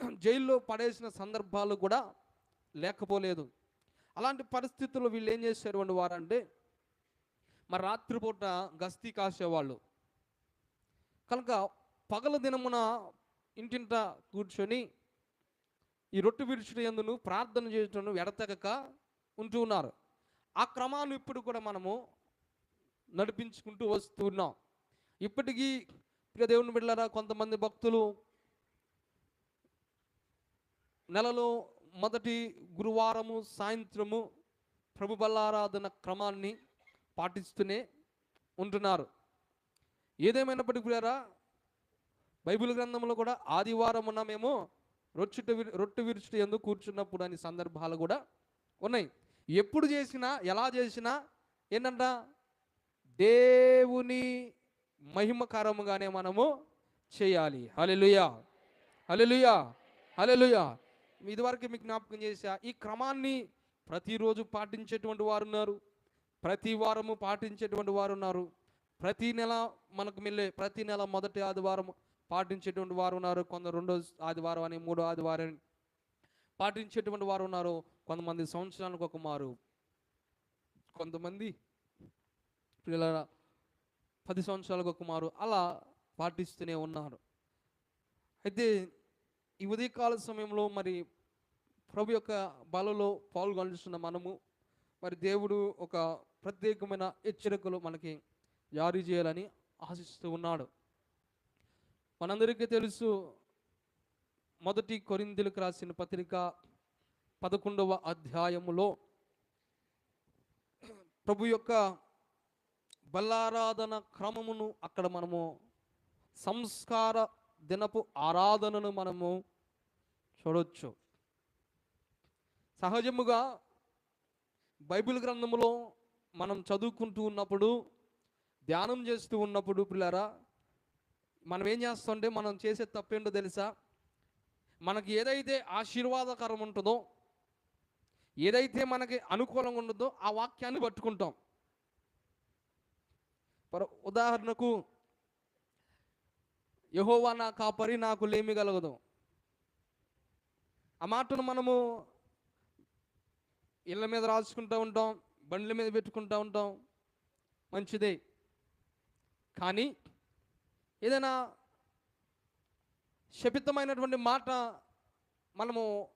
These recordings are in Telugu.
జైల్లో పడేసిన సందర్భాలు కూడా లేకపోలేదు. అలాంటి పరిస్థితుల్లో వీళ్ళు ఏం చేసేటువంటి వారంటే మరి రాత్రిపూట గస్తీ కాసేవాళ్ళు. కనుక పగల దినమున ఇంటింట కూర్చొని ఈ రొట్టె విడిచిన ఎందును ప్రార్థన చేయటం ఎడతెగక ఉంటూ ఉన్నారు. ఆ క్రమాన్ని ఇప్పుడు కూడా మనము నడిపించుకుంటూ వస్తున్నాం. ఇప్పటికీ ప్రియ దేవుని బిడ్డలారా కొంతమంది భక్తులు నెలలో మొదటి గురువారము సాయంత్రము ప్రభు బల్లారాధన క్రమాన్ని పాటిస్తూనే ఉంటున్నారు. ఏదేమైనప్పటికీ కూడా బైబిల్ గ్రంథంలో కూడా ఆదివారమున మేము రొచ్చుట రొట్టె విరుచుట ఎందుకు కూర్చున్నప్పుడు అనే సందర్భాలు కూడా ఉన్నాయి. ఎప్పుడు చేసినా ఎలా చేసినా ఏంటంట? దేవుని మహిమకరముగానే మనము చేయాలి. హలెలుయా హలెలుయా హలెలుయా ఇదివరకు మీకు జ్ఞాపకం చేశా ఈ క్రమాన్ని ప్రతిరోజు పాటించేటువంటి వారు ఉన్నారు. ప్రతి వారము పాటించేటువంటి వారు ఉన్నారు. ప్రతి నెల మనకు మిల్లే ప్రతి నెల మొదటి ఆదివారం పాటించేటువంటి వారు ఉన్నారు. కొందరు రెండో ఆదివారం అని మూడో ఆదివారం పాటించేటువంటి వారు ఉన్నారు. కొంతమంది సంవత్సరానికి ఒక మారు. కొంతమంది పిల్లల పది సంవత్సరాలకు ఒక మారు. అలా పాటిస్తూనే ఉన్నారు. అయితే ఈ ఉదయకాల సమయంలో మరి ప్రభు యొక్క బలలో పాల్గొనిస్తున్న మనము మరి దేవుడు ఒక ప్రత్యేకమైన హెచ్చరికలు మనకి జారీ చేయాలని ఆశిస్తూ ఉన్నాడు. మనందరికీ తెలుసు మొదటి కొరిందులకు రాసిన పత్రిక పదకొండవ అధ్యాయములో ప్రభు యొక్క బల్లారాధన క్రమమును అక్కడ మనము సంస్కార దినపు ఆరాధనను మనము చూడొచ్చు. సహజముగా బైబిల్ గ్రంథంలో మనం చదువుకుంటూ ఉన్నప్పుడు ధ్యానం చేస్తూ ఉన్నప్పుడు పిల్లరా మనం ఏం చేస్తుంటే మనం చేసే తప్పేంటో తెలుసా? మనకి ఏదైతే ఆశీర్వాదకరం ఉంటుందో ఏదైతే మనకి అనుకూలంగా ఉంటుందో ఆ వాక్యాన్ని పట్టుకుంటాం. ఉదాహరణకు యహోవా నా కాపరి నాకు లేమి కలగదు. ఆ మాటను మనము ఇళ్ళ మీద రాసుకుంటూ ఉంటాం బండ్ల మీద పెట్టుకుంటూ ఉంటాం. మంచిదే. కానీ ఏదైనా శపితమైనటువంటి మాట మనము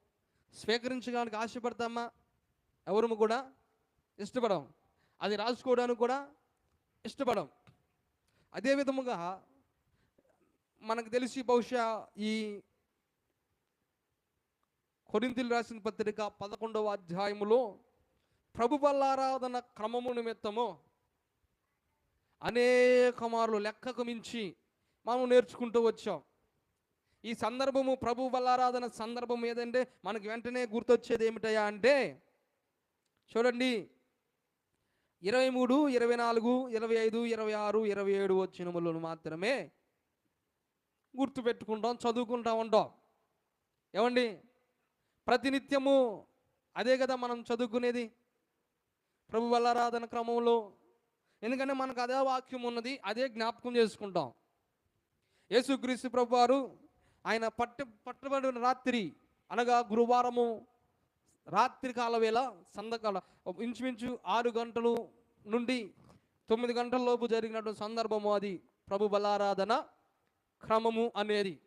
స్వీకరించడానికి ఆశపడతామా? ఎవరు కూడా ఇష్టపడం అది రాసుకోవడానికి కూడా ఇష్టపడం అదే విధముగా మనకు తెలిసి బహుశా ఈ కొరింతలు రాసిన పత్రిక పదకొండవ అధ్యాయములో ప్రభు బల్లారాధన క్రమము నిమిత్తము అనేక మార్లు లెక్కకు మించి మనం నేర్చుకుంటూ వచ్చాం. ఈ సందర్భము ప్రభు బలారాధన సందర్భం ఏదంటే మనకి వెంటనే గుర్తొచ్చేది ఏమిటయా అంటే చూడండి ఇరవై మూడు ఇరవై నాలుగు ఇరవై ఐదు ఇరవై ఆరు ఇరవై ఏడు వచ్చినములను మాత్రమే గుర్తు పెట్టుకుంటాం చదువుకుంటా ఉంటాం. ఏమండి? ప్రతినిత్యము అదే కదా మనం చదువుకునేది? ప్రభు బల్లారాధన క్రమంలో. ఎందుకంటే మనకు అదే వాక్యం ఉన్నది అదే జ్ఞాపకం చేసుకుంటాం. యేసుక్రీస్తు ప్రభు వారు ఆయన పట్టు పట్టబడిన రాత్రి అనగా గురువారము రాత్రి కాల వేళ సందకాల ఇంచుమించు ఆరు గంటలు నుండి తొమ్మిది గంటల లోపు జరిగినటువంటి సందర్భము అది. ప్రభు బలారాధన క్రమము అనేది.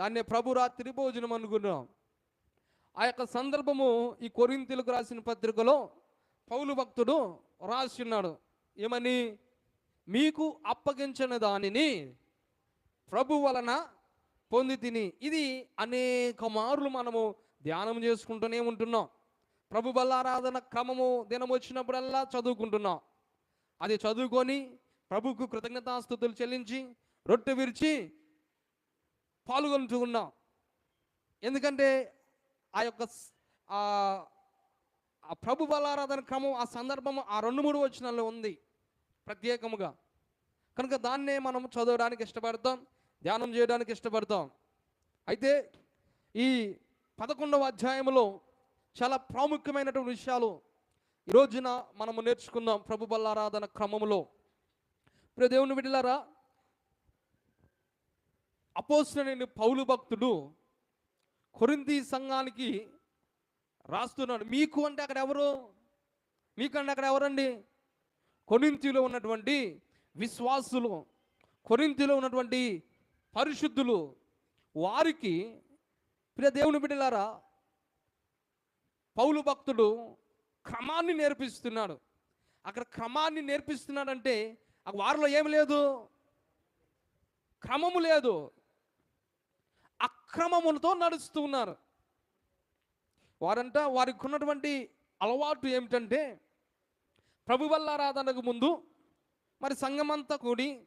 దాన్ని ప్రభు రాత్రి భోజనం అనుకున్నాం. ఆ యొక్క సందర్భము ఈ కొరింతలకు రాసిన పత్రికలో పౌలు భక్తుడు రాసి ఉన్నాడు. ఏమని? మీకు అప్పగించిన దానిని ప్రభు వలన పొంది తిని ఇది అనేక మార్లు మనము ధ్యానం చేసుకుంటూనే ఉంటున్నాం. ప్రభు బలారాధన క్రమము దినం వచ్చినప్పుడల్లా చదువుకుంటున్నాం. అది చదువుకొని ప్రభుకు కృతజ్ఞతాస్థుతులు చెల్లించి రొట్టె విరిచి పాల్గొంటున్నాం. ఎందుకంటే ఆ యొక్క ఆ ప్రభు బలారాధన క్రమం ఆ సందర్భం ఆ రెండు మూడు వచనాల్లో ఉంది ప్రత్యేకముగా. కనుక దాన్నే మనం చదవడానికి ఇష్టపడతాం ధ్యానం చేయడానికి ఇష్టపడతాం. అయితే ఈ పదకొండవ అధ్యాయంలో చాలా ప్రాముఖ్యమైనటువంటి విషయాలు ఈ రోజున మనము నేర్చుకుందాం ప్రభు బల్లారాధన క్రమంలో ఇప్పుడు దేవుని విడిలారా అపోసిన పౌలు భక్తుడు కొరింది సంఘానికి రాస్తున్నాడు. మీకు అంటే అక్కడ ఎవరు? మీకంటే అక్కడ ఎవరండి? కొరింతిలో ఉన్నటువంటి విశ్వాసులు కొరింతిలో ఉన్నటువంటి పరిశుద్ధులు. వారికి ప్రియ దేవుని బిడ్డలారా పౌలు భక్తుడు క్రమాన్ని నేర్పిస్తున్నాడు. అక్కడ క్రమాన్ని నేర్పిస్తున్నాడంటే ఆ వారిలో ఏమి లేదు? క్రమము లేదు. అక్రమములతో నడుస్తూ ఉన్నారు. వారంట వారికి ఉన్నటువంటి అలవాటు ఏమిటంటే ప్రభు వల్ల ముందు మరి సంఘమంతా కూడి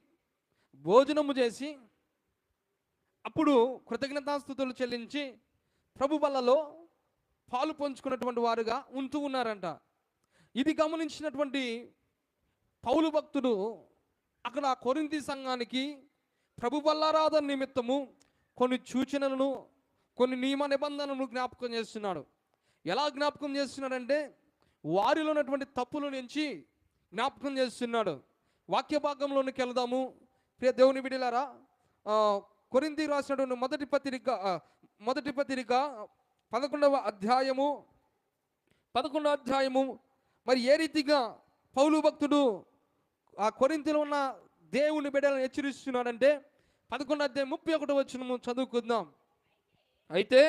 భోజనము చేసి అప్పుడు కృతజ్ఞతాస్థుతులు చెల్లించి ప్రభు వల్లలో పాలు పంచుకున్నటువంటి వారుగా ఉంటూ ఉన్నారంట. ఇది గమనించినటువంటి పౌలు భక్తుడు అక్కడ ఆ కొరింతి సంఘానికి ప్రభు వల్లారాధన నిమిత్తము కొన్ని సూచనలను కొన్ని నియమ నిబంధనలను జ్ఞాపకం చేస్తున్నాడు. ఎలా జ్ఞాపకం చేస్తున్నాడంటే వారిలో ఉన్నటువంటి తప్పుల నుంచి జ్ఞాపకం చేస్తున్నాడు. వాక్య భాగంలోనికి వెళదాము. ప్రియ దేవుని బిడిలారా కొరింది రాసినటువంటి మొదటి పత్రిక మొదటి పత్రిక పదకొండవ అధ్యాయము పదకొండవ అధ్యాయము మరి ఏ రీతిగా పౌలు భక్తుడు ఆ కొరింతిలో ఉన్న దేవుని బిడ్డలను హెచ్చరిస్తున్నాడంటే పదకొండు అధ్యాయం ముప్పై ఒకటి వచ్చిన చదువుకుందాం. అయితే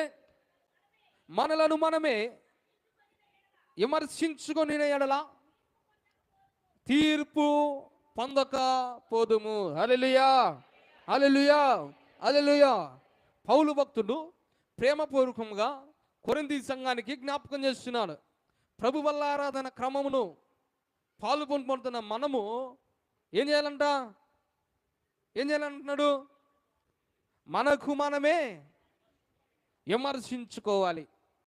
మనలను మనమే విమర్శించుకొని ఎడల తీర్పు పొందక పోదుము అలెలుయా అలెలుయా అలెలుయా పౌలు భక్తుడు ప్రేమపూర్వకంగా కొరింది సంఘానికి జ్ఞాపకం చేస్తున్నాడు. ప్రభు వల్ల ఆరాధన క్రమమును పాల్గొనుకుంటున్న మనము ఏం చేయాలంట? ఏం చేయాలంటున్నాడు? మనకు మనమే విమర్శించుకోవాలి.